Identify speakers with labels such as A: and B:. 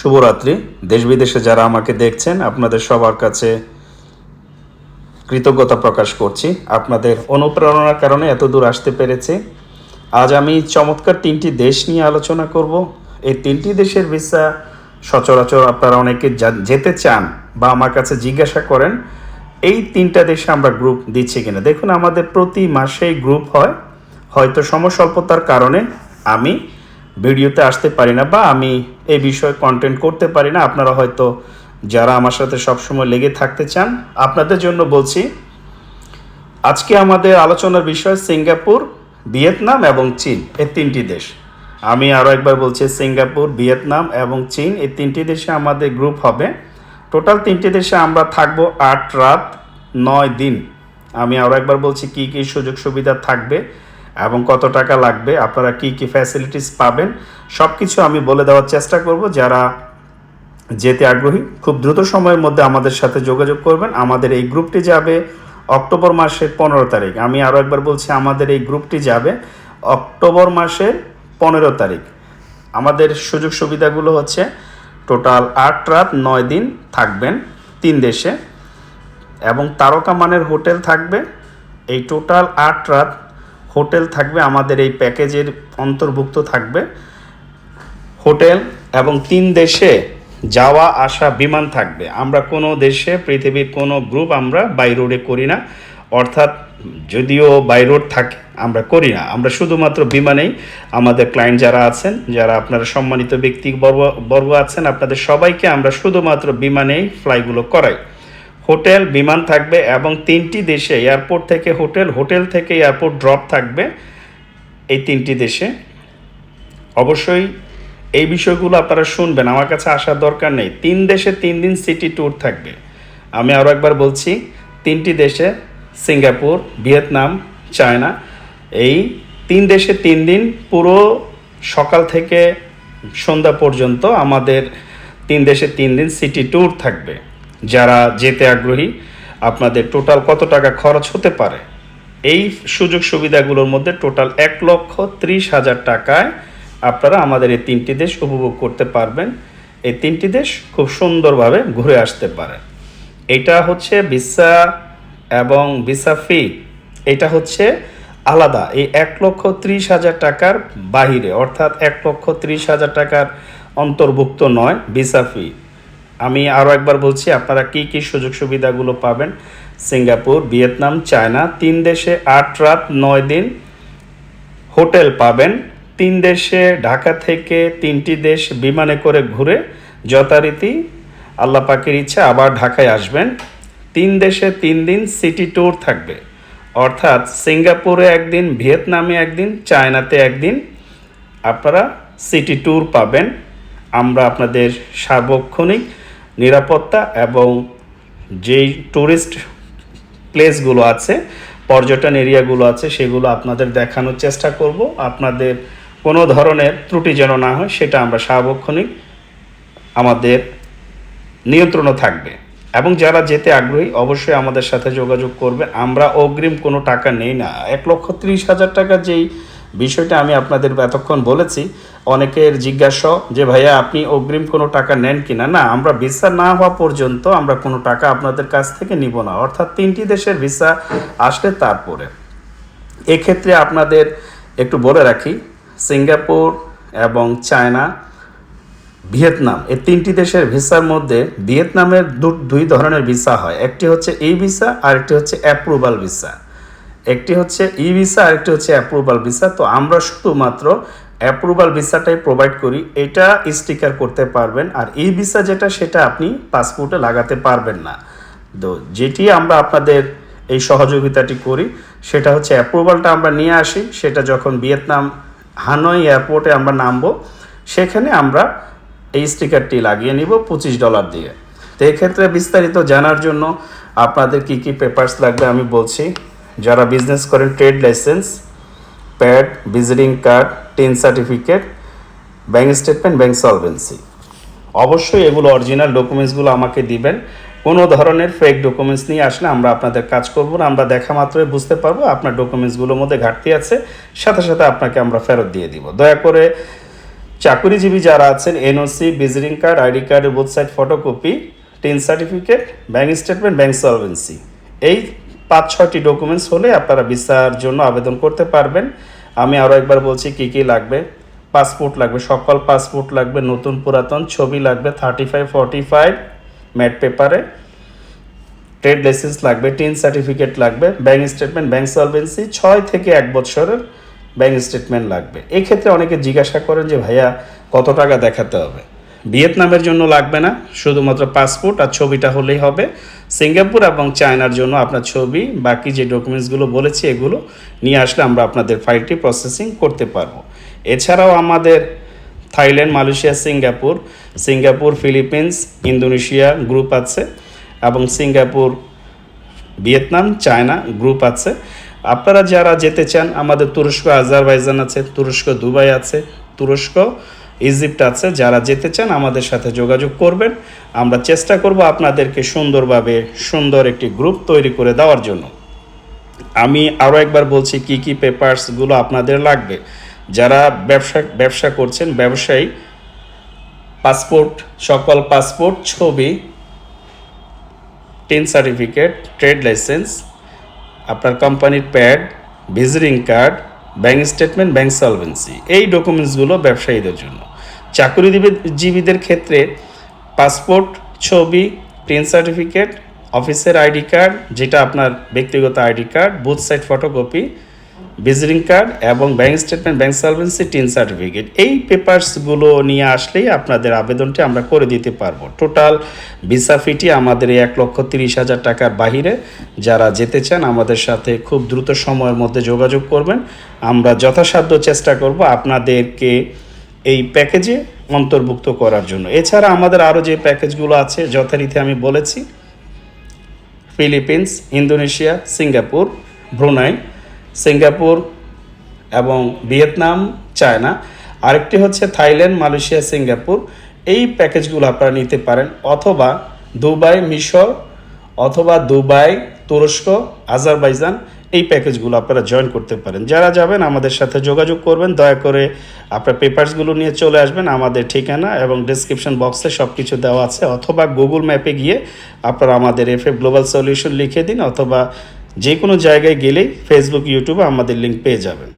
A: শুভরাত্রি। দেশ বিদেশে যারা আমাকে দেখছেন, আপনাদের সবার কাছে কৃতজ্ঞতা প্রকাশ করছি। আপনাদের অনুপ্রেরণার কারণে এত দূর আসতে পেরেছি। আজ আমি চমৎকার তিনটি দেশ নিয়ে আলোচনা করব। এই তিনটি দেশের ভিসা সচরাচর আপনারা অনেকে যেতে চান বা আমার কাছে জিজ্ঞাসা করেন, এই তিনটা দেশে আমরা গ্রুপ দিচ্ছি কিনা? দেখুন, আমাদের প্রতি মাসেই গ্রুপ হয়। হয়তো সমস্বল্পতার কারণে আমি ভিডিওতে আসতে পারি না বা আমি এই বিষয়ে কন্টেন্ট করতে পারি না, আপনারা হয়তো যারা আমার সাথে সবসময় লেগে থাকতে চান, আপনাদের জন্য বলছি, আজকে আমাদের আলোচনার বিষয় সিঙ্গাপুর, ভিয়েতনাম এবং চীন, এই তিনটি দেশ। আমি আরও একবার বলছি, সিঙ্গাপুর, ভিয়েতনাম এবং চীন, এই তিনটি দেশে আমাদের গ্রুপ হবে। টোটাল তিনটি দেশে আমরা থাকব আট রাত, নয় দিন। আমি আরও একবার বলছি, কি কি সুযোগ সুবিধা থাকবে? এবং কত টাকা লাগবে, আপনারা কি কি ফ্যাসিলিটিস পাবেন সব কিছু আমি বলে দেওয়ার চেষ্টা করব। যারা যেতে আগ্রহী, খুব দ্রুত সময়ের মধ্যে আমাদের সাথে যোগাযোগ করবেন। আমাদের এই গ্রুপটি যাবে অক্টোবর মাসের পনেরো তারিখ। আমি আরও একবার বলছি, আমাদের এই গ্রুপটি যাবে অক্টোবর মাসের পনেরো তারিখ। আমাদের সুযোগ সুবিধাগুলো হচ্ছে, টোটাল আট রাত নয় দিন থাকবেন তিন দেশে এবং তারকা মানের হোটেল থাকবে। এই টোটাল আট রাত হোটেল থাকবে, আমাদের এই প্যাকেজের অন্তর্ভুক্ত থাকবে। হোটেল এবং তিন দেশে যাওয়া, আসা, বিমান থাকবে। আমরা কোনো দেশে, পৃথিবীর কোনো গ্রুপ আমরা বাই রোডে করি না। অর্থাৎ যদিও বাই রোড থাকে, আমরা করি না। আমরা শুধুমাত্র বিমানেই আমাদের ক্লায়েন্ট যারা আছেন, যারা আপনারা সম্মানিত ব্যক্তি বর্গ বর্গ আছেন, আপনাদের সবাইকে আমরা শুধুমাত্র বিমানেই ফ্লাইগুলো করাই। হোটেল বিমান থাকবে এবং তিনটি দেশে এয়ারপোর্ট থেকে হোটেল হোটেল থেকে এয়ারপোর্ট ড্রপ থাকবে এই তিনটি দেশে। অবশ্যই এই বিষয়গুলো আপনারা শুনবেন, আমার কাছে আসার দরকার নেই। তিন দেশে তিন দিন সিটি ট্যুর থাকবে। আমি আরও একবার বলছি, তিনটি দেশে সিঙ্গাপুর, ভিয়েতনাম, চায়না, এই তিন দেশে তিন দিন পুরো সকাল থেকে সন্ধ্যা পর্যন্ত আমাদের তিন দেশে তিন দিন সিটি ট্যুর থাকবে। যারা যেতে আগ্রহী, আপনাদের টোটাল কত টাকা খরচ হতে পারে? এই সুযোগ সুবিধাগুলোর মধ্যে টোটাল এক লক্ষ ত্রিশ হাজার টাকায় আপনারা আমাদের এই তিনটি দেশ উপভোগ করতে পারবেন। এই তিনটি দেশ খুব সুন্দরভাবে ঘুরে আসতে পারেন এটা হচ্ছে ভিসা এবং ভিসা ফি। এটা হচ্ছে আলাদা। এই এক লক্ষ ত্রিশ হাজার টাকার বাহিরে, অর্থাৎ এক লক্ষ ত্রিশ হাজার টাকার অন্তর্ভুক্ত নয় ভিসা ফি। আমি আরও একবার বলছি, আপনারা কি কি সুযোগ সুবিধাগুলো পাবেন? সিঙ্গাপুর, ভিয়েতনাম, চায়না, তিন দেশে আট রাত, নয় দিন হোটেল পাবেন। তিন দেশে ঢাকা থেকে তিনটি দেশ বিমানে করে ঘুরে যথারীতি আল্লাহ পাকের ইচ্ছা আবার ঢাকায় আসবেন। তিন দেশে তিন দিন সিটি ট্যুর থাকবে। অর্থাৎ সিঙ্গাপুরে একদিন, ভিয়েতনামে একদিন, চায়নাতে একদিন আপনারা সিটি ট্যুর পাবেন। আমরা আপনাদের সার্বক্ষণিক নিরাপত্তা এবং যেই ট্যুরিস্ট প্লেসগুলো আছে, পর্যটন এরিয়াগুলো আছে, সেগুলো আপনাদের দেখানোর চেষ্টা করব। আপনাদের কোনো ধরনের ত্রুটি যেন না হয়, সেটা আমরা সার্বক্ষণিক আমাদের নিয়ন্ত্রণও থাকবে। এবং যারা যেতে আগ্রহী, অবশ্যই আমাদের সাথে যোগাযোগ করবে। আমরা অগ্রিম কোনো টাকা নেই না। এক লক্ষ ত্রিশ হাজার টাকা যেই বিষয়টা আমি আপনাদের এতক্ষণ বলেছি। অনেকের জিজ্ঞাসা যে, ভাইয়া, আপনি অগ্রিম কোনো টাকা নেন কি না না আমরা ভিসা না হওয়া পর্যন্ত আমরা কোনো টাকা আপনাদের কাছ থেকে নিব না। অর্থাৎ তিনটি দেশের ভিসা আসলে তারপরে। এক্ষেত্রে আপনাদের একটু বলে রাখি, সিঙ্গাপুর এবং চায়না, ভিয়েতনাম, এই তিনটি দেশের ভিসার মধ্যে ভিয়েতনামের দুই ধরনের ভিসা হয়। একটি হচ্ছে ই ভিসা আর একটি হচ্ছে অ্যাপ্রুভাল ভিসা। একটি হচ্ছে ই ভিসা আর একটি হচ্ছে অ্যাপ্রুভাল ভিসা। তো আমরা শুধুমাত্র অ্যাপ্রুভাল ভিসাটাই প্রোভাইড করি। এটা স্টিকার করতে পারবেন আর ই ভিসা যেটা, সেটা আপনি পাসপোর্টে লাগাতে পারবেন না। তো যেটি আমরা আপনাদের এই সহযোগিতাটি করি, সেটা হচ্ছে অ্যাপ্রুভালটা আমরা নিয়ে আসি। সেটা যখন ভিয়েতনাম হানয় এয়ারপোর্টে আমরা নামবো, সেখানে আমরা এই স্টিকারটি লাগিয়ে নিব পঁচিশ ডলার দিয়ে। তো এক্ষেত্রে বিস্তারিত জানার জন্য আপনাদের কি কি পেপারস লাগবে আমি বলছি। যারা বিজনেস করেন trade licence pad visiting card TIN certificate bank statement bank solvency অবশ্যই এগুলো অরিজিনাল ডকুমেন্টসগুলো আমাকে দিবেন। কোনো ধরনের ফেক ডকুমেন্টস নিয়ে আসলে আমরা আপনাদের কাজ করব না। আমরা দেখা মাত্রই বুঝতে পারব আপনার ডকুমেন্টসগুলোর মধ্যে ঘাটতি আছে। সাথে সাথে আপনাকে আমরা ফেরত দিয়ে দিব। দয়া করে চাকুরিজীবী যারা আছেন এনওসি ভিজিটিং কার্ড আইডি কার্ডের side photocopy TIN certificate bank statement bank solvency এই পাঁচ ছয়টি ডকুমেন্টস হলে আপনারা ভিসার জন্য আবেদন করতে পারবেন। আমি আরও একবার বলছি, কি কি লাগবে? পাসপোর্ট লাগবে, সকল পাসপোর্ট লাগবে, নতুন পুরাতন ছবি লাগবে thirty five forty five matt পেপারে ট্রেড লাইসেন্স লাগবে টিন সার্টিফিকেট লাগবে ব্যাঙ্ক স্টেটমেন্ট ব্যাঙ্ক সলভেন্সি ছয় থেকে এক বছরের ব্যাঙ্ক স্টেটমেন্ট লাগবে। এক্ষেত্রে অনেকে জিজ্ঞাসা করেন যে, ভাইয়া, কত টাকা দেখাতে হবে? ভিয়েতনামের জন্য লাগবে না, শুধুমাত্র পাসপোর্ট আর ছবিটা হলেই হবে। সিঙ্গাপুর এবং চায়নার জন্য আপনার ছবি, বাকি যে ডকুমেন্টসগুলো বলেছি এগুলো নিয়ে আসলে আমরা আপনাদের ফাইলটি প্রসেসিং করতে পারব। এছাড়াও আমাদের Thailand, Malaysia, Singapore Singapore, Philippines, Indonesia group আছে এবং সিঙ্গাপুর, ভিয়েতনাম, চায়না গ্রুপ আছে। আপনারা যারা যেতে চান, আমাদের তুরস্ক, আজারবাইজান আছে, তুরস্ক, দুবাই আছে, তুরস্ক ইজিপ্ট আছে, যারা যেতে চান আমাদের সাথে যোগাযোগ করবেন। আমরা চেষ্টা করব আপনাদেরকে সুন্দরভাবে সুন্দর একটি গ্রুপ তৈরি করে দেওয়ার জন্য। আমি আরও একবার বলছি, কি কি পেপারসগুলো আপনাদের লাগবে? যারা ব্যবসা ব্যবসা করছেন, ব্যবসায়ী পাসপোর্ট সকল পাসপোর্ট ছবি, টেন সার্টিফিকেট ট্রেড লাইসেন্স আপনার কোম্পানির pad visiting card bank statement bank solvency এই ডকুমেন্টসগুলো ব্যবসায়ীদের জন্য। চাকরিজীবীদের ক্ষেত্রে পাসপোর্ট, ছবি টেন সার্টিফিকেট, অফিসের আইডি কার্ড, যেটা আপনার ব্যক্তিগত ID card, both side photocopy, visiting card এবং bank statement, bank solvency TIN certificate. এই পেপারসগুলো নিয়ে আসলেই আপনাদের আবেদনটি আমরা করে দিতে পারব। টোটাল ভিসা ফিটি আমাদের এই এক লক্ষ তিরিশ হাজার টাকার বাহিরে। যারা যেতে চান, আমাদের সাথে খুব দ্রুত সময়ের মধ্যে যোগাযোগ করবেন। আমরা যথাসাধ্য চেষ্টা করব আপনাদেরকে এই প্যাকেজে অন্তর্ভুক্ত করার জন্য। এছাড়া আমাদের আরও যে প্যাকেজগুলো আছে, যথারীতি আমি বলেছি Philippines Indonesia Singapore Brunei Singapore এবং ভিয়েতনাম চায়না আরেকটি হচ্ছে থাইল্যান্ড মালয়েশিয়া সিঙ্গাপুর এই প্যাকেজগুলো আপনারা নিতে পারেন, অথবা দুবাই, মিশর, অথবা দুবাই, তুরস্ক, আজারবাইজান এই প্যাকেজগুলো আপনারা জয়েন করতে পারেন। যারা যাবেন, আমাদের সাথে যোগাযোগ করবেন। দয়া করে আপনার পেপার্সগুলো নিয়ে চলে আসবেন আমাদের ঠিকানা এবং ডিসক্রিপশন বক্সে সব কিছু দেওয়া আছে। অথবা গুগল ম্যাপে গিয়ে আপনারা আমাদের এফ গ্লোবাল সলিউশন লিখে দিন, অথবা যে কোনো জায়গায় গেলেই ফেসবুক ইউটিউবে আমাদের লিঙ্ক পেয়ে যাবেন।